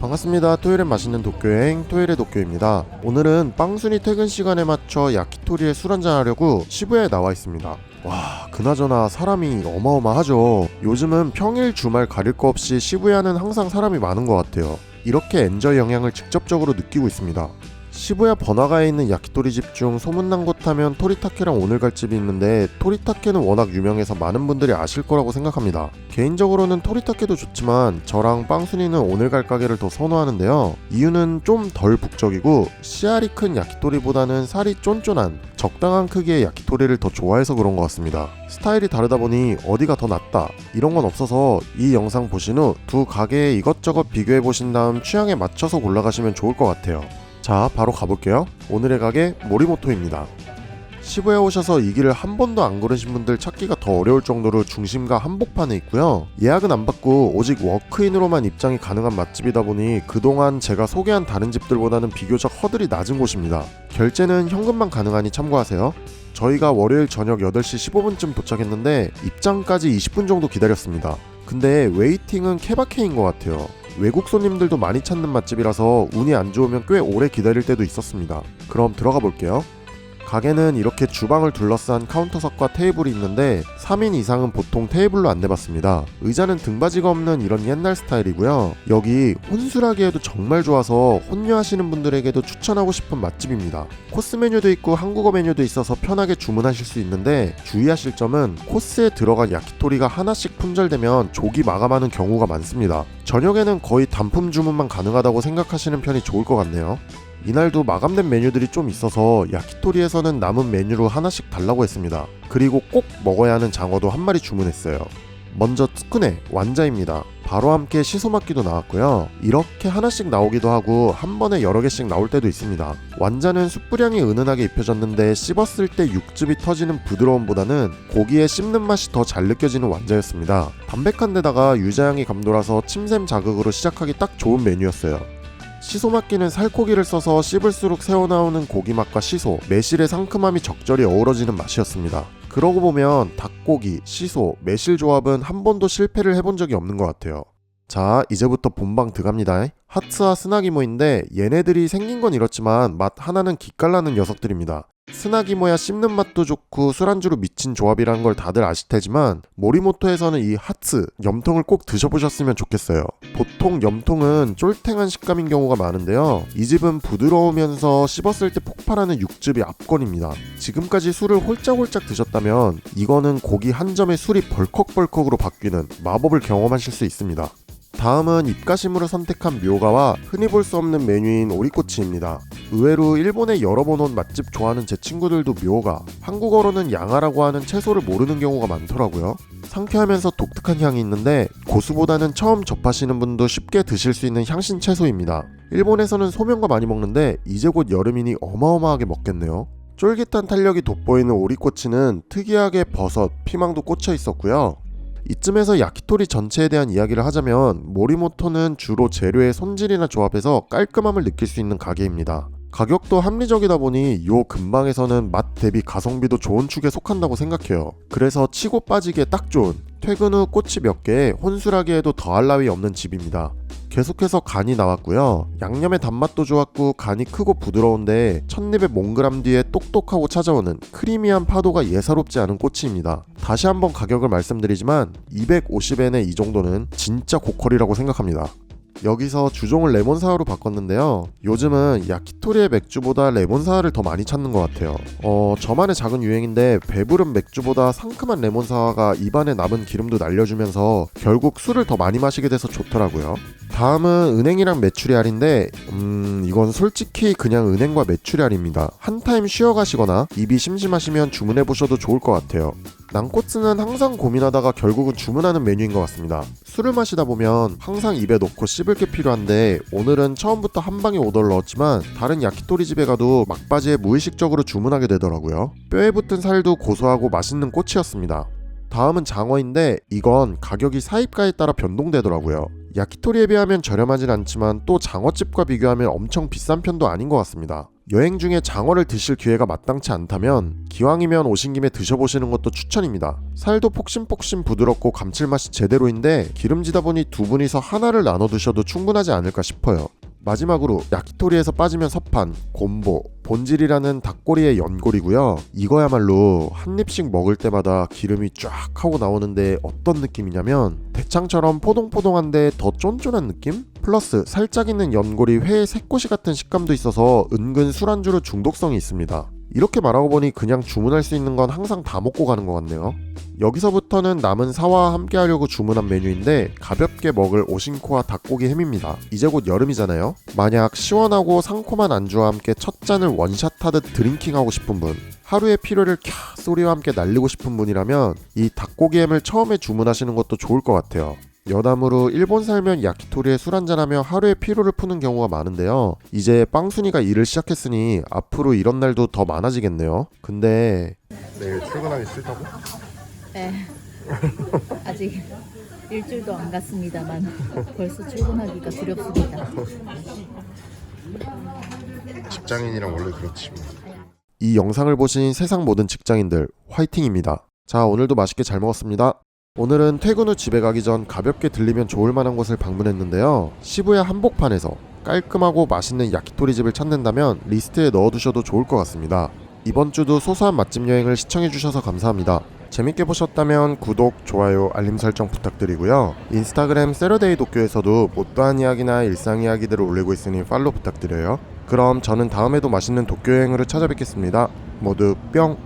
반갑습니다. 토요일엔 맛있는 도쿄여행 토요일의 도쿄입니다. 오늘은 빵순이 퇴근 시간에 맞춰 야키토리에 술 한잔 하려고 시부야에 나와 있습니다. 와, 그나저나 사람이 어마어마하죠. 요즘은 평일 주말 가릴 거 없이 시부야는 항상 사람이 많은 것 같아요. 이렇게 엔저의 영향을 직접적으로 느끼고 있습니다. 시부야 번화가에 있는 야키토리 집 중 소문난 곳 하면 토리타케랑 오늘 갈 집이 있는데 토리타케는 워낙 유명해서 많은 분들이 아실 거라고 생각합니다. 개인적으로는 토리타케도 좋지만 저랑 빵순이는 오늘 갈 가게를 더 선호하는데요. 이유는 좀 덜 북적이고 씨알이 큰 야키토리보다는 살이 쫀쫀한 적당한 크기의 야키토리를 더 좋아해서 그런 것 같습니다. 스타일이 다르다 보니 어디가 더 낫다 이런 건 없어서 이 영상 보신 후 두 가게에 이것저것 비교해 보신 다음 취향에 맞춰서 골라가시면 좋을 것 같아요. 자, 바로 가볼게요. 오늘의 가게 모리모토입니다. 시부에 오셔서 이 길을 한 번도 안 걸으신 분들 찾기가 더 어려울 정도로 중심가 한복판에 있고요. 예약은 안 받고 오직 워크인으로만 입장이 가능한 맛집이다 보니 그동안 제가 소개한 다른 집들보다는 비교적 허들이 낮은 곳입니다. 결제는 현금만 가능하니 참고하세요. 저희가 월요일 저녁 8시 15분쯤 도착했는데 입장까지 20분 정도 기다렸습니다. 근데 웨이팅은 케바케인 것 같아요. 외국 손님들도 많이 찾는 맛집이라서 운이 안 좋으면 꽤 오래 기다릴 때도 있었습니다. 그럼 들어가 볼게요. 가게는 이렇게 주방을 둘러싼 카운터석과 테이블이 있는데 3인 이상은 보통 테이블로 안내받습니다. 의자는 등받이가 없는 이런 옛날 스타일이고요. 여기 혼술하기에도 정말 좋아서 혼녀하시는 분들에게도 추천하고 싶은 맛집입니다. 코스 메뉴도 있고 한국어 메뉴도 있어서 편하게 주문하실 수 있는데 주의하실 점은 코스에 들어간 야키토리가 하나씩 품절되면 조기 마감하는 경우가 많습니다. 저녁에는 거의 단품 주문만 가능하다고 생각하시는 편이 좋을 것 같네요. 이날도 마감된 메뉴들이 좀 있어서 야키토리에서는 남은 메뉴로 하나씩 달라고 했습니다. 그리고 꼭 먹어야 하는 장어도 한 마리 주문했어요. 먼저 트쿠네 완자입니다. 바로 함께 시소막기도 나왔고요. 이렇게 하나씩 나오기도 하고 한 번에 여러 개씩 나올 때도 있습니다. 완자는 숯불향이 은은하게 입혀졌는데 씹었을 때 육즙이 터지는 부드러움보다는 고기의 씹는 맛이 더 잘 느껴지는 완자였습니다. 담백한 데다가 유자향이 감돌아서 침샘 자극으로 시작하기 딱 좋은 메뉴였어요. 시소막기는 살코기를 써서 씹을수록 새어나오는 고기 맛과 시소, 매실의 상큼함이 적절히 어우러지는 맛이었습니다. 그러고 보면 닭고기, 시소, 매실 조합은 한 번도 실패를 해본 적이 없는 것 같아요. 자, 이제부터 본방 들어갑니다. 하츠와 스나기모인데 얘네들이 생긴 건 이렇지만 맛 하나는 기깔나는 녀석들입니다. 스나기 모야 씹는 맛도 좋고 술안주로 미친 조합이라는 걸 다들 아실 테지만 모리모토에서는 이 하츠, 염통을 꼭 드셔보셨으면 좋겠어요. 보통 염통은 쫄탱한 식감인 경우가 많은데요. 이 집은 부드러우면서 씹었을 때 폭발하는 육즙이 압권입니다. 지금까지 술을 홀짝홀짝 드셨다면 이거는 고기 한 점에 술이 벌컥벌컥으로 바뀌는 마법을 경험하실 수 있습니다. 다음은 입가심으로 선택한 묘가와 흔히 볼 수 없는 메뉴인 오리꼬치입니다. 의외로 일본에 여러 번 온 맛집 좋아하는 제 친구들도 묘가, 한국어로는 양아라고 하는 채소를 모르는 경우가 많더라고요. 상쾌하면서 독특한 향이 있는데 고수보다는 처음 접하시는 분도 쉽게 드실 수 있는 향신 채소입니다. 일본에서는 소면과 많이 먹는데 이제 곧 여름이니 어마어마하게 먹겠네요. 쫄깃한 탄력이 돋보이는 오리꼬치는 특이하게 버섯, 피망도 꽂혀 있었고요. 이쯤에서 야키토리 전체에 대한 이야기를 하자면 모리모토는 주로 재료의 손질이나 조합에서 깔끔함을 느낄 수 있는 가게입니다. 가격도 합리적이다 보니 요 근방에서는 맛 대비 가성비도 좋은 축에 속한다고 생각해요. 그래서 치고 빠지기에 딱 좋은 퇴근 후 꼬치 몇 개에 혼술하기에도 더할 나위 없는 집입니다. 계속해서 간이 나왔고요. 양념의 단맛도 좋았고 간이 크고 부드러운데 첫입에 몽그람 뒤에 똑똑하고 찾아오는 크리미한 파도가 예사롭지 않은 꼬치입니다. 다시 한번 가격을 말씀드리지만 250엔의 이 정도는 진짜 고퀄이라고 생각합니다. 여기서 주종을 레몬사와로 바꿨는데요. 요즘은 야키토리의 맥주보다 레몬사와를 더 많이 찾는 것 같아요. 어, 저만의 작은 유행인데 배부른 맥주보다 상큼한 레몬사와가 입안에 남은 기름도 날려주면서 결국 술을 더 많이 마시게 돼서 좋더라고요. 다음은 은행이랑 메추리알인데 음 이건 솔직히 그냥 은행과 메추리알입니다. 한 타임 쉬어 가시거나 입이 심심하시면 주문해 보셔도 좋을 것 같아요. 난꼬츠는 항상 고민하다가 결국은 주문하는 메뉴인 것 같습니다. 술을 마시다 보면 항상 입에 넣고 씹을 게 필요한데 오늘은 처음부터 한 방에 오더를 넣었지만 다른 야키토리 집에 가도 막바지에 무의식적으로 주문하게 되더라고요. 뼈에 붙은 살도 고소하고 맛있는 꼬치였습니다. 다음은 장어인데 이건 가격이 사입가에 따라 변동되더라고요. 야키토리에 비하면 저렴하진 않지만 또 장어집과 비교하면 엄청 비싼 편도 아닌 것 같습니다. 여행 중에 장어를 드실 기회가 마땅치 않다면 기왕이면 오신 김에 드셔보시는 것도 추천입니다. 살도 폭신폭신 부드럽고 감칠맛이 제대로인데 기름지다 보니 두 분이서 하나를 나눠 드셔도 충분하지 않을까 싶어요. 마지막으로 야키토리에서 빠지면 서판, 곰보, 본질이라는 닭꼬리의 연골이고요. 이거야말로 한 입씩 먹을 때마다 기름이 쫙 하고 나오는데 어떤 느낌이냐면 대창처럼 포동포동한데 더 쫀쫀한 느낌? 플러스 살짝 있는 연골이 회의 새꼬시 같은 식감도 있어서 은근 술안주로 중독성이 있습니다. 이렇게 말하고 보니 그냥 주문할 수 있는 건 항상 다 먹고 가는 것 같네요. 여기서부터는 남은 사와와 함께 하려고 주문한 메뉴인데 가볍게 먹을 오신코와 닭고기 햄입니다. 이제 곧 여름이잖아요. 만약 시원하고 상콤한 안주와 함께 첫 잔을 원샷 하듯 드링킹하고 싶은 분, 하루의 피로를 캬 소리와 함께 날리고 싶은 분이라면 이 닭고기 햄을 처음에 주문하시는 것도 좋을 것 같아요. 여담으로 일본 살면 야키토리에 술 한잔하며 하루의 피로를 푸는 경우가 많은데요. 이제 빵순이가 일을 시작했으니 앞으로 이런 날도 더 많아지겠네요. 근데 내일 출근하기 싫다고? 네. 아직 일주일도 안 갔습니다만 벌써 출근하기가 두렵습니다. 직장인이랑 원래 그렇지 뭐. 이 영상을 보신 세상 모든 직장인들 화이팅입니다. 자 오늘도 맛있게 잘 먹었습니다. 오늘은 퇴근 후 집에 가기 전 가볍게 들리면 좋을 만한 곳을 방문했는데요. 시부야 한복판에서 깔끔하고 맛있는 야키토리 집을 찾는다면 리스트에 넣어두셔도 좋을 것 같습니다. 이번 주도 소소한 맛집 여행을 시청해주셔서 감사합니다. 재밌게 보셨다면 구독, 좋아요, 알림 설정 부탁드리고요. 인스타그램 세러데이 도쿄에서도 못다한 이야기나 일상 이야기들을 올리고 있으니 팔로우 부탁드려요. 그럼 저는 다음에도 맛있는 도쿄 여행으로 찾아뵙겠습니다. 모두 뿅!